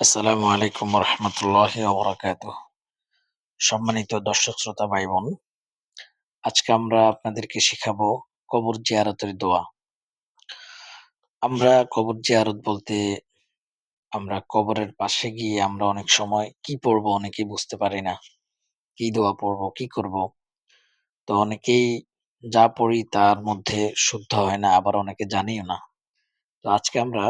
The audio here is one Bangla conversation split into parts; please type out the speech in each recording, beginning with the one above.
আসসালামু আলাইকুম রহমতুল্লাহ ওবরাকাত সম্মানিত দর্শক, শ্রোতা ভাই বোন আজকে আমরা আপনাদেরকে শিখাবো কবর জিয়ারতের দোয়া। আমরা কবর জিয়ারত বলতে আমরা কবরের পাশে গিয়ে আমরা অনেক সময় কি পড়ব অনেকেই বুঝতে পারি না। কি দোয়া পড়ব, কি করব? তো অনেকেই যা পড়ি তার মধ্যে শুদ্ধ হয় না, আবার অনেকে জানিও না। তো আজকে আমরা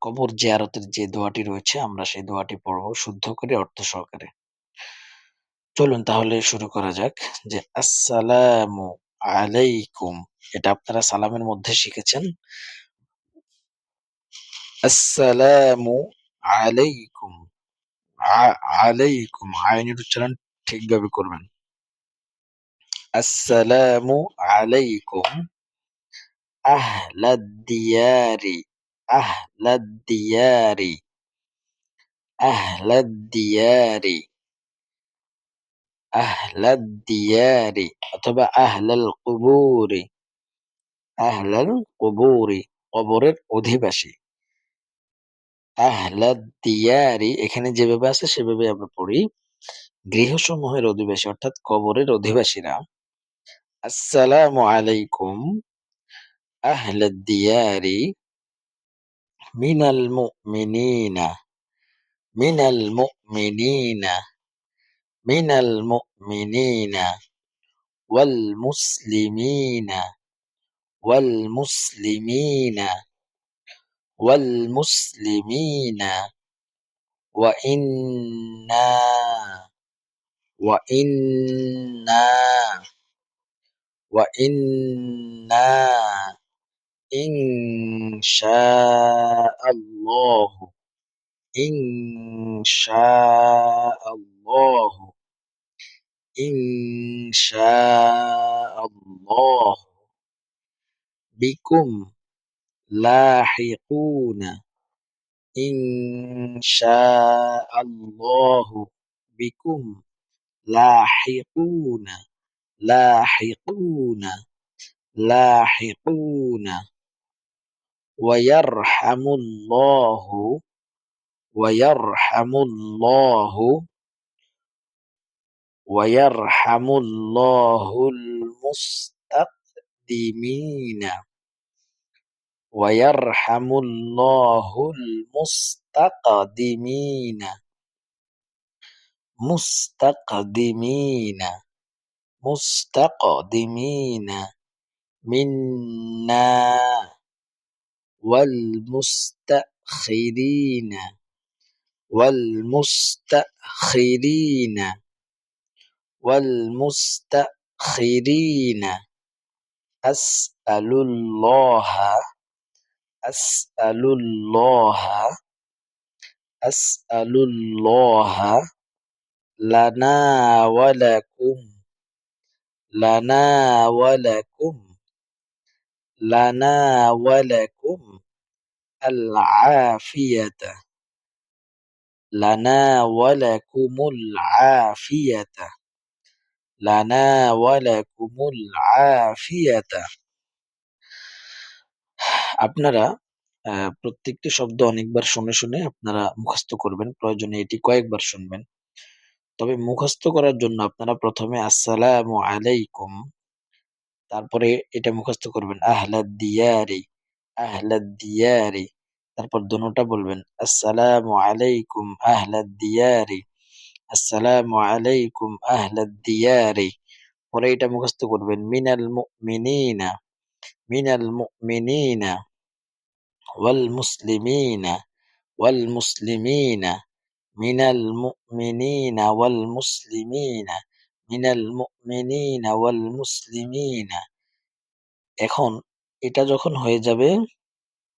কবর জিয়ারতের যে দোয়াটি রয়েছে, আমরা সেই দোয়াটি পড়ব শুদ্ধ করে, অর্থ সহকারে। চলুন তাহলে শুরু করা যাক যে, আসসালামু আলাইকুম। এটা আপনারা সালামের মধ্যে শিখেছেন। আসসালামু আলাইকুম। আলাইকুম। আইনের উচ্চারণ ঠিকভাবে করবেন। আসসালামু আলাইকুম। আহলাদ আহলাদ দিয়ারি আহলাদ দিয়ারি আহলাদ দিয়ারি অথবা আহলাল কুবুরি আহলাল কুবুরি কবরের অধিবাসী. আহলাদ দিয়ারি এখানে যেভাবে আছে সেভাবে আমরা পড়ি। গৃহসমূহের অধিবাসী, অর্থাৎ কবরের অধিবাসীরা। আসসালামু আলাইকুম। আহলাদ দিয়ারি من المؤمنين من المؤمنين من المؤمنين والمسلمين والمسلمين والمسلمين وإنا وإنا وإنا. إن شاء الله إن شاء الله إن شاء الله. بكم لاحقون؟ إن شاء الله. بكم لاحقون؟ لاحقون. لاحقون. ويرحم الله ويرحم الله ويرحم الله المستقدمين ويرحم الله المستقدمين مستقدمين مستقدمين. منا والمستأخرين والمستأخرين والمستأخرين. أسأل الله أسأل الله أسأل الله لنا ولكم لنا ولكم لنا ولكم. العافية لنا ولكم العافية لنا ولكم العافية আপনারা আহ, প্রত্যেকটি শব্দ অনেকবার শুনে শুনে আপনারা মুখস্থ করবেন প্রয়োজনে এটি কয়েকবার শুনবেন তবে মুখস্থ করার জন্য আপনারা প্রথমে আসসালামু আলাইকুম তারপরে এটা মুখস্থ করবেন আহলাদ দিয়ারি আহলাদ দিয়ারি তারপর দোনোটা বলবেন, আসসালামু আলাইকুম আহলাদ দিয়ারি, আসসালামু আলাইকুম আহলাদ দিয়ারি। পরে এটা মুখস্থ করবেন, মিনাল মুমিনিনা মিনাল মুমিনিনা, ওয়াল মুসলিমিনা ওয়াল মুসলিমিনা, মিনাল মুমিনিনা, ওয়াল মুসলিমিনা, মিনাল মুমিনিনা, ওয়াল মুসলিমিনা। এখন এটা যখন হয়ে যাবে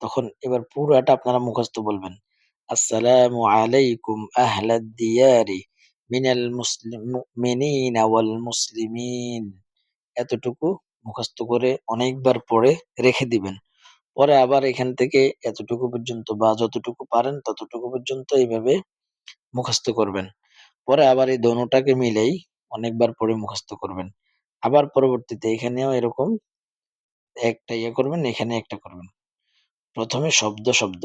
তখন এবার পুরাটা আপনারা মুখস্থ বলবেন। আসসালামু আলাইকুম আহলাদ দিয়ারি মিনাল মুসলিম ওয়াল মুসলিমিন। এতটুকু মুখস্থ করে অনেকবার পড়ে রেখে দিবেন। পরে আবার এখান থেকে এতটুকু পর্যন্ত বা যতটুকু পারেন ততটুকু পর্যন্ত এইভাবে মুখস্থ করবেন। পরে আবার এই দোনোটাকে মিলেই অনেকবার পড়ে মুখস্থ করবেন। আবার পরবর্তীতে এখানেও এরকম একটা ইয়ে করবেন, এখানে একটা করবেন। প্রথমে শব্দ শব্দ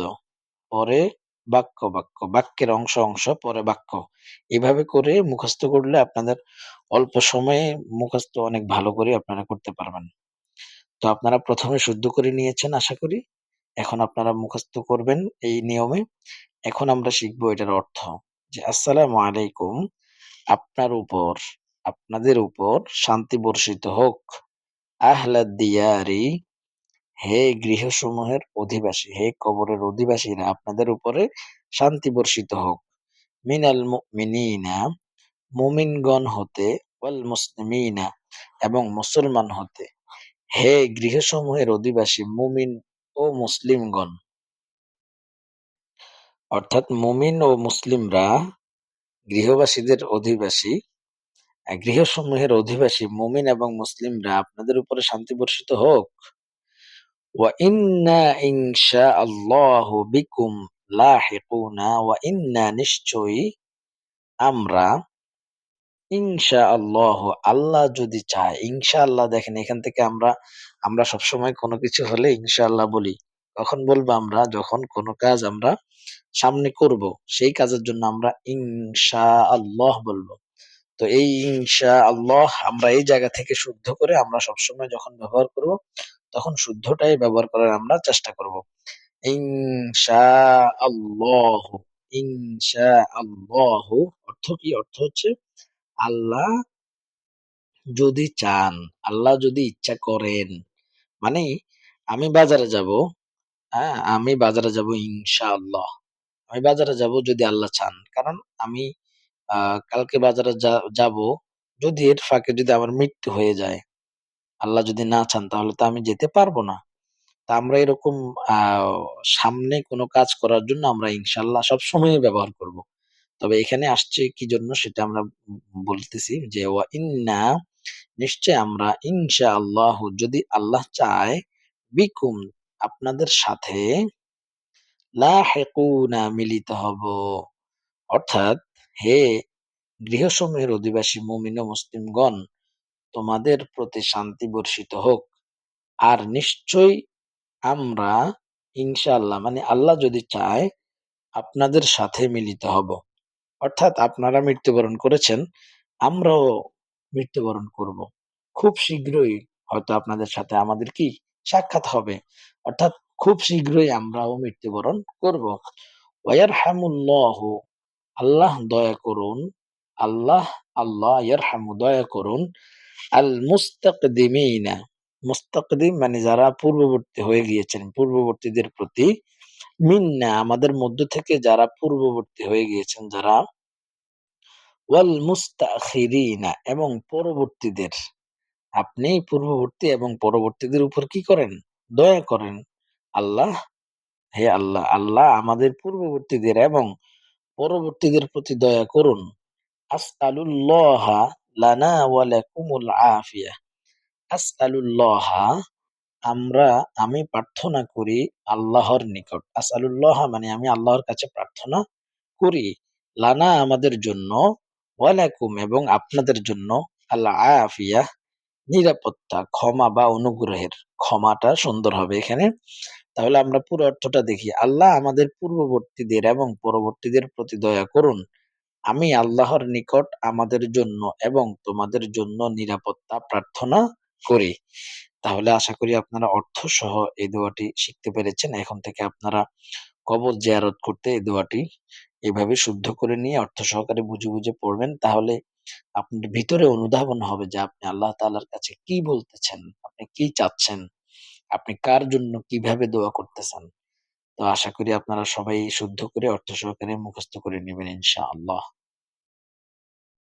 পরে বাক্য, বাক্য, বাক্যের অংশ, অংশ, পরে বাক্য। এভাবে করে মুখস্থ করলে আপনাদের অল্প সময়ে মুখস্থ অনেক ভালো করে আপনারা করতে পারবেন। তো আপনারা প্রথমে শুদ্ধ করে নিয়েছেন আশা করি। এখন আপনারা মুখস্থ করবেন এই নিয়মে। এখন আমরা শিখব এটার অর্থ। যে আসসালামু আলাইকুম আপনার উপর, আপনাদের উপর শান্তি বর্ষিত হোক। আহলাদ দিয়ারি হে গৃহসমূহের অধিবাসী, হে কবরের অধিবাসীরা আপনাদের উপরে শান্তি বর্ষিত হোক। মিনাল মুমিনিনা মুমিনগণ হতে ওয়াল মুসলিমিনা এবং মুসলমান হতে। হে গৃহসমূহের অধিবাসী মুমিন ও মুসলিমগণ। অর্থাৎ মুমিন ও মুসলিমরা গৃহবাসীদের অধিবাসী। গৃহসমূহের অধিবাসী মুমিন এবং মুসলিমরা আপনাদের উপরে শান্তি বর্ষিত হোক। ওয়া ইন্না ইনশা আল্লাহ বিকুম লাহিকুনা ওয়া ইন্না নিশ্চয়ই আমরা ইনশা আল্লাহ আল্লাহ যদি চায় ইনশা আল্লাহ দেখেন এখান থেকে আমরা আমরা সবসময় কোনো কিছু হলে ইনশা আল্লাহ বলি। কখন বলব আমরা যখন কোনো কাজ আমরা সামনে করব, সেই কাজের জন্য আমরা ইনশা আল্লাহ বলব। তো এই ইনশা আল্লাহ আমরা এই জায়গা থেকে শুদ্ধ করে আমরা সবসময় যখন ব্যবহার করব তখন শুদ্ধটাই ব্যবহার করার আমরা চেষ্টা করব। ইনশা আল্লাহ ইনশা আল্লাহ অর্থ কি? অর্থ হচ্ছে আল্লাহ যদি চান, আল্লাহ যদি ইচ্ছা করেন। মানে আমি বাজারে যাব হ্যাঁ আমি বাজারে যাব ইনশাআল্লাহ। আমি বাজারে যাব যদি আল্লাহ চান। কারণ আমি কালকে বাজারে যাব, যদি এর ফাঁকে যদি আমার মৃত্যু হয়ে যায়। আল্লাহ যদি না চান, তাহলে তো আমি যেতে পারব না। তা আমরা এরকম সামনে কোনো কাজ করার জন্য আমরা ইনশাআল্লাহ সবসময় ব্যবহার করব। তবে এখানে আসছে কি জন্য সেটা আমরা বলতেছি যে, ওয়া ইন্না, নিশ্চয় আমরা ইনশা আল্লাহ যদি আল্লাহ চায়, বিকুম আপনাদের সাথে লাহিকুনা মিলিত হব। অর্থাৎ হে গৃহসমূহের অধিবাসী মুমিন মুসলিমগণ তোমাদের প্রতি শান্তি বর্ষিত হোক। আর নিশ্চয় আমরা ইনশাআল্লাহ মানে আল্লাহ যদি চায়, আপনাদের সাথে মিলিত হব। অর্থাৎ আপনারা মৃত্যুবরণ করেছেন, আমরাও মৃত্যুবরণ করব। খুব শীঘ্রই হয়তো আপনাদের সাথে আমাদের কি সাক্ষাৎ হবে। অর্থাৎ খুব শীঘ্রই আমরাও মৃত্যুবরণ করব। ওয়ারহামুল্লাহ, আল্লাহ দয়া করুন, আল্লাহ আল্লাহ ইয়ার ইয়ারহামু, দয়া করুন। আল মুস্তাকদিমিনা মুস্তাকদিম মানে যারা পূর্ববর্তী হয়ে গিয়েছেন, পূর্ববর্তীদের প্রতি মিন্না, আমাদের মধ্য থেকে যারা পূর্ববর্তী হয়ে গিয়েছেন, যারা ওয়াল মুস্তাখিরিনা এবং পরবর্তীদের, আপনি পূর্ববর্তী এবং পরবর্তীদের উপর কি করেন? দয়া করেন, আল্লাহ, হে আল্লাহ আল্লাহ আমাদের পূর্ববর্তীদের এবং পরবর্তীদের প্রতি দয়া করুন। আসআলুল্লাহ লানা ওয়া লাকুমুল আফিয়া আসআলুল্লাহ আমরা, আমি প্রার্থনা করি আল্লাহর নিকট। আসআলুল্লাহ মানে আমি আল্লাহর কাছে প্রার্থনা করি। লানা আমাদের জন্য ওয়ালাকুম এবং আপনাদের জন্য আল্লাহ আফিয়া নিরাপত্তা, ক্ষমা বা অনুগ্রহের। ক্ষমাটা সুন্দর হবে এখানে। তাহলে আমরা পুরো অর্থটা দেখি। আল্লাহ আমাদের পূর্ববর্তীদের এবং পরবর্তীদের প্রতি দয়া করুন। আমি আল্লাহর নিকট আমাদের জন্য এবং তোমাদের জন্য নিরাপত্তা প্রার্থনা করি। তাহলে আশা করি আপনারা অর্থ সহ এই দোয়াটি শিখতে পেরেছেন। এখন থেকে আপনারা কবর জিয়ারত করতে এই দোয়াটি এভাবে শুদ্ধ করে নিয়ে অর্থ সহকারে বুঝে বুঝে পড়বেন। তাহলে আপনার ভিতরে অনুধাবন হবে যে আপনি আল্লাহ তালার কাছে কি বলতেছেন? আপনি কি চাচ্ছেন? আপনি কার জন্য কীভাবে দোয়া করতেছেন? তো আশা করি আপনারা সবাই শুদ্ধ করে অর্থ সহকারে মুখস্থ করে নেবেন ইনশাআল্লাহ।